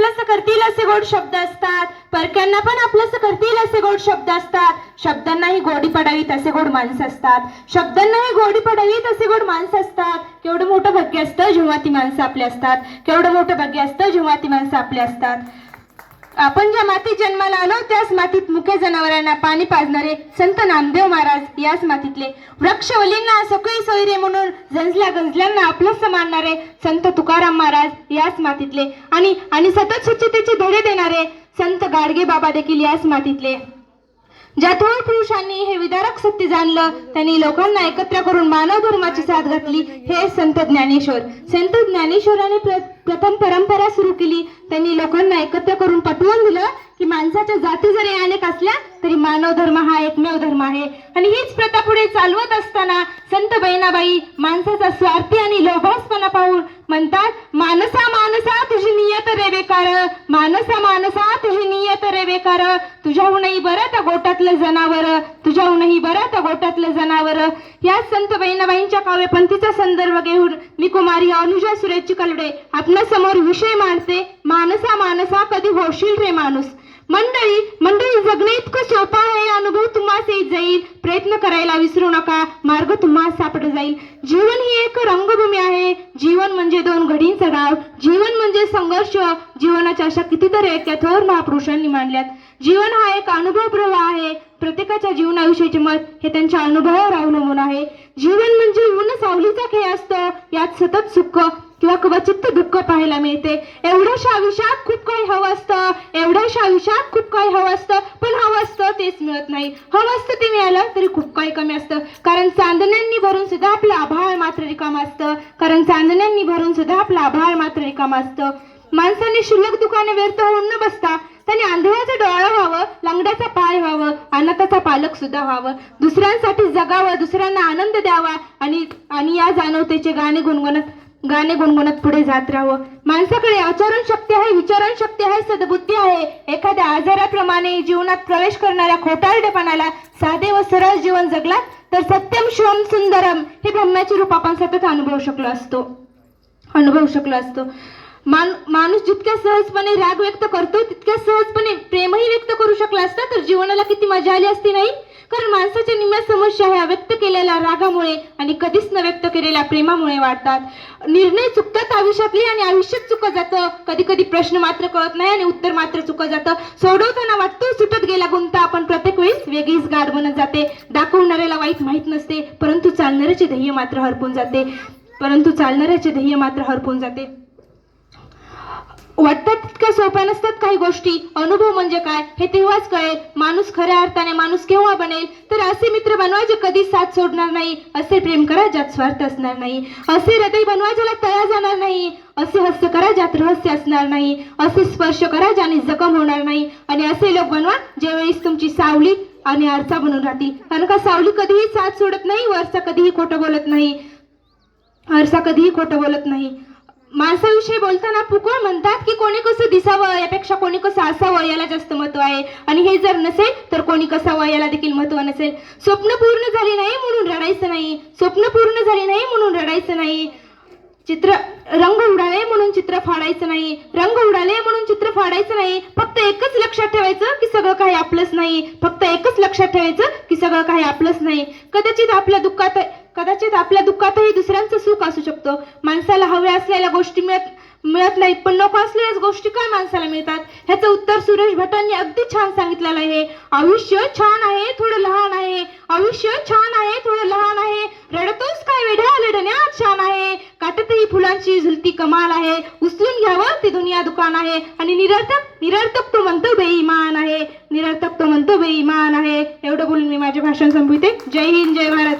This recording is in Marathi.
आपलंसं करतील असे गोड शब्द असतात. परक्यांना पण आपलंसं करतील असे गोड शब्द असतात. शब्दांनाही गोडी पडावीत असे गोड माणसं असतात. शब्दांनाही गोडी पडावीत असे गोड माणसं असतात. केवढं मोठं भाग्य असतं जेव्हा ती माणसं आपली असतात. केवढं मोठं भाग्य असतं जेव्हा ती माणसं आपली असतात. आपण ज्या मातीत जन्माला आलो त्याच मातीत मुख्य जनावरांना पाणी पाजणारे संत नामदेव महाराज याच मातीतले. वृक्षवलींना सखळी सोयरे म्हणून झंजल्या गंजल्यांना आपलंच मानणारे संत तुकाराम महाराज याच मातीतले. आणि आणि सतत स्वच्छतेचे धडे देणारे संत गाडगे बाबा देखील याच मातीतले. ज्या थोर पुरुषांनी हे विदारक सत्य जाणलं त्यांनी लोकांना एकत्र करून मानव धर्माची साथ घातली हे संत ज्ञानेश्वर. संत ज्ञानेश्वराने प्रथम परंपरा सुरू केली. त्यांनी लोकांना एकत्र करून पटवून दिलं की माणसाच्या जाती जरी अनेक असल्या तरी मानव धर्म हा एकमेव धर्म आहे. आणि हीच प्रथा पुढे चालवत असताना संत बहिणाबाई माणसाचा स्वार्थी आणि लोभासपणा पाहून म्हणतात मानसा मानसा तुझी नियत रे बेकार मानसा मानसा तुझी नियत रे बेकार तुझ्याहूनही बरं त्या गोटातलं जनावर. तुझ्याहूनही बरं त्या गोटातलं जनावर. या संत बहिणाबाईंच्या काव्यपंथीचा संदर्भ घेऊन मी कुमारी अनुजा सुरेश कलडे आपल्यासमोर विषय मांडते. मानसा मानसा कधी होशील रे माणूस? मंडळी मंडळी जगणे इतकं सोपं आहे. अनुभव तुम्हाला येत जाईल. प्रयत्न करायला विसरू नका. मार्ग तुम्हाला सापड जाईल. जीवन ही एक रंगभूमी आहे. जीवन म्हणजे दोन घडींचा गाव जीवन म्हणजे संघर्ष. जीवनाच्या अशा कितीतरी त्या थोर महापुरुषांनी मांडल्यात. जीवन हा एक अनुभव प्रवाह आहे. प्रत्येकाच्या जीवनाविषयीचे मत हे त्यांच्या अनुभवावर अवलंबून आहे. जीवन म्हणजे ऊन सावलीचा खेळ असतो. यात सतत सुख किंवा क्वचित दुःख पाहायला मिळते. एवढ्याशा आयुष्यात खूप काही हवं असतं. एवढ्याशा आयुष्यात खूप काही हवं असतं. पण हवं असतं तेच मिळत नाही. हवं असतं ते मिळालं तरी खूप काही कमी असतं. कारण चांदण्यांनी भरून सुद्धा आपलं आभाळ मात्र रिकाम असतं. कारण चांदण्यांनी भरून सुद्धा आपलं आभाळ मात्र रिकाम असतं. माणसाने शुल्लक दुकाने व्यर्थ होऊन न बसता त्याने आंधळ्याचं डोळं व्हावं लंगड्याचा पाय व्हावं अनाथाचा पालक सुद्धा व्हावं. दुसऱ्यांसाठी जगावं दुसऱ्यांना आनंद द्यावा आणि आणि या जाणवतेचे गाणे गुणगुणत गाणे गुणगुणत पुढे जात राहावं. माणसाकडे आचरण शक्ती आहे विचारण शक्ती आहे सद्बुद्धी आहे. एखाद्या आजाराप्रमाणे जीवनात प्रवेश करणाऱ्या खोटारडेपणाला साधे व सरळ जीवन जगला तर सत्यम शिवम सुंदरम हे ब्रह्माचे रूप आपण सतत अनुभवू शकलो असतो. अनुभवू शकलो असतो. मान माणूस जितक्या सहजपणे राग व्यक्त करतो तितक्या सहजपणे प्रेमही व्यक्त करू शकला असता तर जीवनाला किती मजा आली असती नाही? कारण माणसाच्या निम्या समस्या ह्या व्यक्त केलेल्या रागामुळे आणि कधीच न व्यक्त केलेल्या प्रेमामुळे वाढतात. निर्णय चुकतात आयुष्यातली आणि आयुष्यात चुकत जातं. कधी कधी प्रश्न मात्र कळत नाही आणि उत्तर मात्र चुकत जातं. सोडवताना वाटतो सुटत गेला गुंता आपण प्रत्येक वेळेस वेगळीच गाठ बनत जाते. दाखवणाऱ्याला वाईट माहीत नसते परंतु चालणाऱ्याचे ध्येय मात्र हरपून जाते. परंतु चालणाऱ्याचे ध्येय मात्र हरपून जाते. वाटतात तितक्या सोप्या नसतात काही गोष्टी? अनुभव म्हणजे काय? हे तेव्हाच कळेल. माणूस खऱ्या अर्थाने माणूस केव्हा बनेल? तर असे मित्र बनवा जे कधी साथ सोडणार नाही. असे प्रेम करा ज्यात स्वार्थ असणार नाही. असे हृदय बनवा ज्याला तया जाणार नाही. असे हस्य करा ज्यात रहस्य असणार नाही. असे स्पर्श करा ज्याने जखम होणार नाही. आणि असे लोक बनवा ज्यावेळेस तुमची सावली आणि आरसा बनून राहतील. कारण का सावली कधीही साथ सोडत नाही वरचा कधीही खोटं बोलत नाही. आरसा कधीही खोटं बोलत नाही. माणसाविषयी बोलताना फुकळ म्हणतात की कोणी कसं दिसावं यापेक्षा कोणी कसं असावं याला जास्त महत्त्व आहे. आणि हे जर नसेल तर कोणी कसावं याला देखील महत्त्व नसेल. स्वप्न पूर्ण झाली नाही म्हणून रडायचं नाही. स्वप्न पूर्ण झाली नाही म्हणून रडायचं नाही. चित्र रंग उडाले म्हणून चित्र फाडायचं नाही. रंग उडाले म्हणून चित्र फाडायचं नाही. फक्त एकच लक्षात ठेवायचं की सगळं काही आपलंच नाही. फक्त एकच लक्षात ठेवायचं की सगळं काही आपलंच नाही. कदाचित आपल्या दुःखात कदाचित आपल्या दुःखातही दुसऱ्यांचं सुख असू शकतो. माणसाला हव्या असलेल्या गोष्टी मिळत मिळत नाहीत पण नको असलेल्याच गोष्टी काय माणसाला मिळतात? ह्याचं उत्तर सुरेश भटांनी अगदी छान सांगितलेलं आहे. आयुष्य छान आहे थोडं लहान आहे. आयुष्य छान आहे थोडं लहान आहे. रडतोस काय वेढ्या लढण्यात छान आहे. काटतही फुलांची झुलती कमाल आहे. उचलून घ्यावं ते दुनिया दुकान आहे. आणि निरर्थक निरर्थक तो म्हणतो बेईमान आहे. निरर्थक तो म्हणतो बेईमान आहे. एवढं बोलून मी माझे भाषण संपविते. जय हिंद जय भारत.